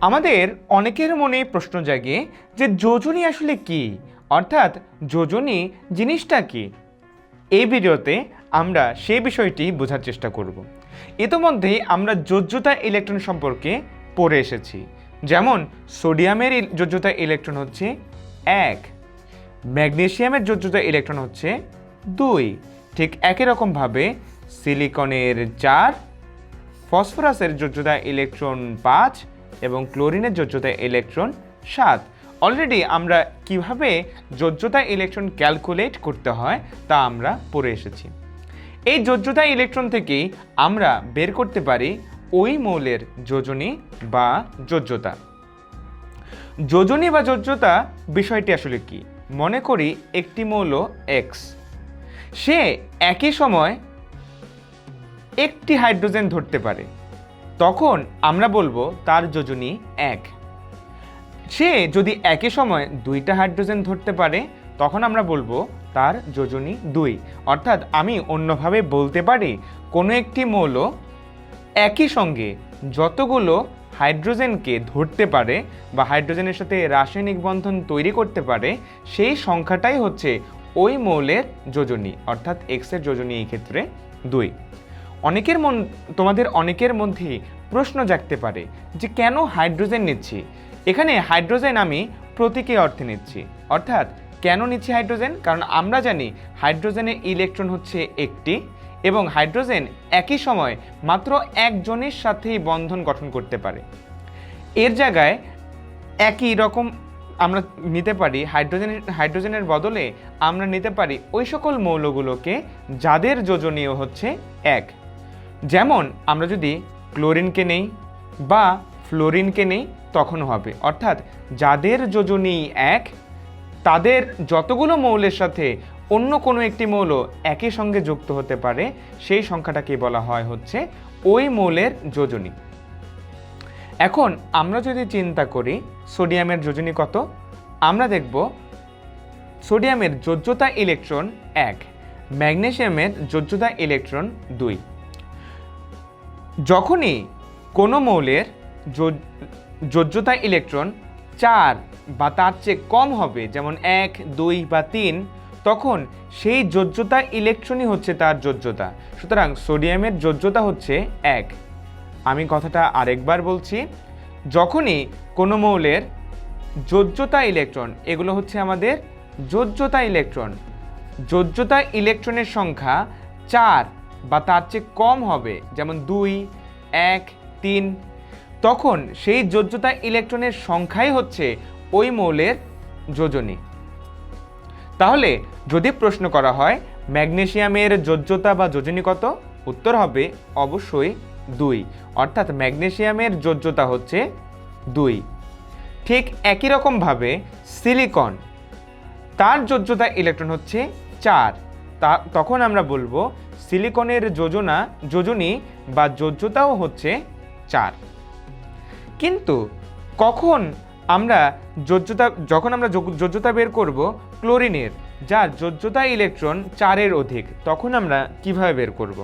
আমাদের অনেকের মনে প্রশ্ন জাগে যে যোজনী আসলে কি? অর্থাৎ যোজনী জিনিসটা কি? এই ভিডিওতে আমরা সেই বিষয়টি বোঝার চেষ্টা করব। ইতোমধ্যেই আমরা যোজ্যতা ইলেকট্রন সম্পর্কে পড়ে এসেছি। যেমন সোডিয়ামের যোজ্যতা ইলেকট্রন হচ্ছে এক, ম্যাগনেশিয়ামের যোজ্যতা ইলেকট্রন হচ্ছে দুই। ঠিক একই রকমভাবে সিলিকনের চার ফসফরাসের যোজ্যতা ইলেকট্রন পাঁচ এবং ক্লোরিনের যোজ্যতা ইলেকট্রন সাত। অলরেডি আমরা কীভাবে যোজ্যতা ইলেকট্রন ক্যালকুলেট করতে হয় তা আমরা পড়ে এসেছি। এই যোজ্যতা ইলেকট্রন থেকেই আমরা বের করতে পারি ওই মৌলের যোজনী বা যোজ্যতা যোজনী বা যোজ্যতা বিষয়টি আসলে কি? মনে করি একটি মৌল এক্স সে একই সময় একটি হাইড্রোজেন ধরতে পারে। তখন আমরা বলব তার যোজনী এক। সে যদি একই সময় দুইটা হাইড্রোজেন ধরতে পারে, তখন আমরা বলব তার যোজনী দুই। অর্থাৎ আমি অন্যভাবে বলতে পারি, কোনো একটি মৌল একই সঙ্গে যতগুলো হাইড্রোজেনকে ধরতে পারে বা হাইড্রোজেনের সাথে রাসায়নিক বন্ধন তৈরি করতে পারে, সেই সংখ্যাটাই হচ্ছে ওই মৌলের যোজনী, অর্থাৎ এক্সের যোজনী এই ক্ষেত্রে দুই। অনেকের মন, তোমাদের অনেকের মধ্যে প্রশ্ন জাগতে পারে যে কেন হাইড্রোজেন নিচ্ছি? এখানে হাইড্রোজেন আমি প্রতীকী অর্থে নিচ্ছি। অর্থাৎ কেন নিচ্ছি হাইড্রোজেন? কারণ আমরা জানি হাইড্রোজেনের ইলেকট্রন হচ্ছে একটি এবং হাইড্রোজেন একই সময় মাত্র একজনের সাথেই বন্ধন গঠন করতে পারে। এর জায়গায় একই রকম আমরা নিতে পারি হাইড্রোজেনের হাইড্রোজেনের বদলে আমরা নিতে পারি ওই সকল মৌলগুলোকে যাদের যোজনীয় হচ্ছে এক। যেমন আমরা যদি ক্লোরিনকে নেই বা ফ্লোরিনকে নেই তখন হবে। অর্থাৎ যাদের যোজনী এক, তাদের যতগুলো মৌলের সাথে অন্য কোনো একটি মৌল একই সঙ্গে যুক্ত হতে পারে, সেই সংখ্যাটাকে বলা হয় হচ্ছে ওই মৌলের যোজনী। এখন আমরা যদি চিন্তা করি, সোডিয়ামের যোজনী কত? আমরা দেখব সোডিয়ামের যোজ্যতা ইলেকট্রন এক, ম্যাগনেশিয়ামের যোজ্যতা ইলেকট্রন দুই। যখনই কোনো মৌলের যোজ্যতা ইলেকট্রন চার বা তার চেয়ে কম হবে, যেমন এক, দুই বা তিন, তখন সেই যোজ্যতা ইলেকট্রনই হচ্ছে তার যোজ্যতা। সুতরাং সোডিয়ামের যোজ্যতা হচ্ছে এক। আমি কথাটা আরেকবার বলছি, যখনই কোনো মৌলের যোজ্যতা ইলেকট্রন এগুলো হচ্ছে আমাদের যোজ্যতা ইলেকট্রন যোজ্যতা ইলেকট্রনের সংখ্যা চার বা তার চেয়ে কম হবে, যেমন দুই, এক, তিন, তখন সেই যোজ্যতা ইলেকট্রনের সংখ্যাই হচ্ছে ওই মৌলের যোজনী। তাহলে যদি প্রশ্ন করা হয়, ম্যাগনেশিয়ামের যোজ্যতা বা যোজনী কত? উত্তর হবে অবশ্যই দুই। অর্থাৎ ম্যাগনেশিয়ামের যোজ্যতা হচ্ছে দুই। ঠিক একই রকমভাবে সিলিকন তার যোজ্যতা ইলেকট্রন হচ্ছে চার। তা তখন আমরা বলব সিলিকনের যোজনা, যোজনী বা যোজ্যতাও হচ্ছে চার। কিন্তু কখন আমরা যোজ্যতা, যখন আমরা যোজ্যতা বের করব ক্লোরিনের, যার যোজ্যতা ইলেকট্রন চারের অধিক, তখন আমরা কীভাবে বের করব?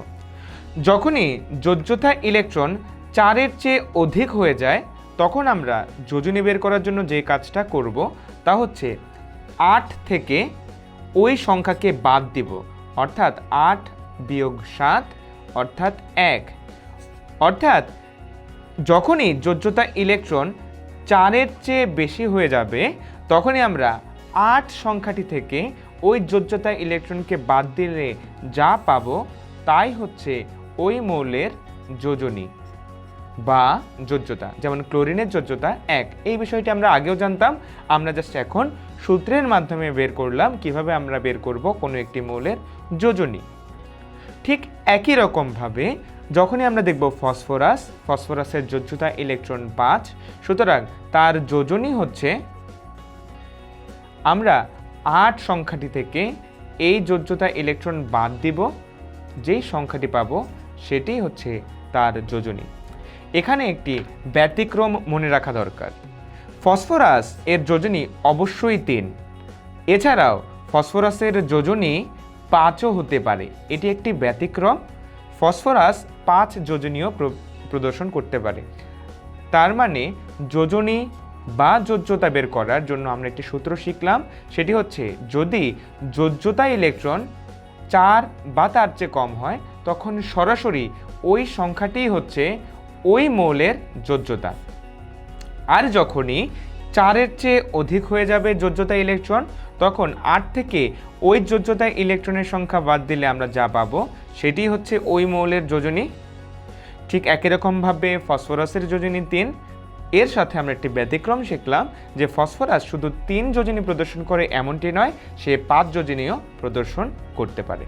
যখনই যোজ্যতা ইলেকট্রন চারের চেয়ে অধিক হয়ে যায়, তখন আমরা যোজনী বের করার জন্য যে কাজটা করব তা হচ্ছে আট থেকে ওই সংখ্যাকে বাদ দিব। অর্থাৎ আট বিয়োগ সাত, অর্থাৎ এক। অর্থাৎ যখনই যোজ্যতা ইলেকট্রন চারের চেয়ে বেশি হয়ে যাবে, তখনই আমরা আট সংখ্যাটি থেকে ওই যোজ্যতা ইলেকট্রনকে বাদ দিলে যা পাব তাই হচ্ছে ওই মৌলের যোজনী বা যোজ্যতা, যেমন ক্লোরিনের যোজ্যতা এক। এই বিষয়টি আমরা আগেও জানতাম, আমরা জাস্ট এখন সূত্রের মাধ্যমে বের করলাম কীভাবে আমরা বের করব কোনো একটি মৌলের যোজনী। ঠিক একই রকমভাবে যখনই আমরা দেখব ফসফরাস, ফসফরাসের যোজ্যতা ইলেকট্রন পাঁচ, সুতরাং তার যোজনী হচ্ছে আমরা আট সংখ্যাটি থেকে এই যোজ্যতা ইলেকট্রন বাদ দিব, যেই সংখ্যাটি পাবো সেটি হচ্ছে তার যোজনী। এখানে একটি ব্যতিক্রম মনে রাখা দরকার। ফসফরাস এর যোজনী অবশ্যই তিন। এছাড়াও, ফসফরাসের যোজনী পাঁচও হতে পারে। এটি একটি ব্যতিক্রম। ফসফরাস পাঁচ যোজনীয় প্র- প্রদর্শন করতে পারে। তার মানে যোজনী বা যোজ্যতা বের করার জন্য আমরা একটি সূত্র শিখলাম। সেটি হচ্ছে, যদি যোজ্যতা ইলেকট্রন চার বা তার চেয়ে কম হয়, তখন সরাসরি ওই সংখ্যাটিই হচ্ছে ওই মৌলের যোজ্যতা। আর যখনই চারের চেয়ে অধিক হয়ে যাবে যোজ্যতা ইলেকট্রন তখন আট থেকে ওই যোজ্যতা ইলেকট্রনের সংখ্যা বাদ দিলে আমরা যা পাবো সেটি হচ্ছে ওই মৌলের যোজনী। ঠিক একই রকমভাবে ফসফরাসের যোজনী তিন। এর সাথে আমরা একটি ব্যতিক্রম শিখলাম যে ফসফরাস শুধু তিন যোজনী প্রদর্শন করে এমনটি নয়, সে পাঁচ যোজনীয় প্রদর্শন করতে পারে।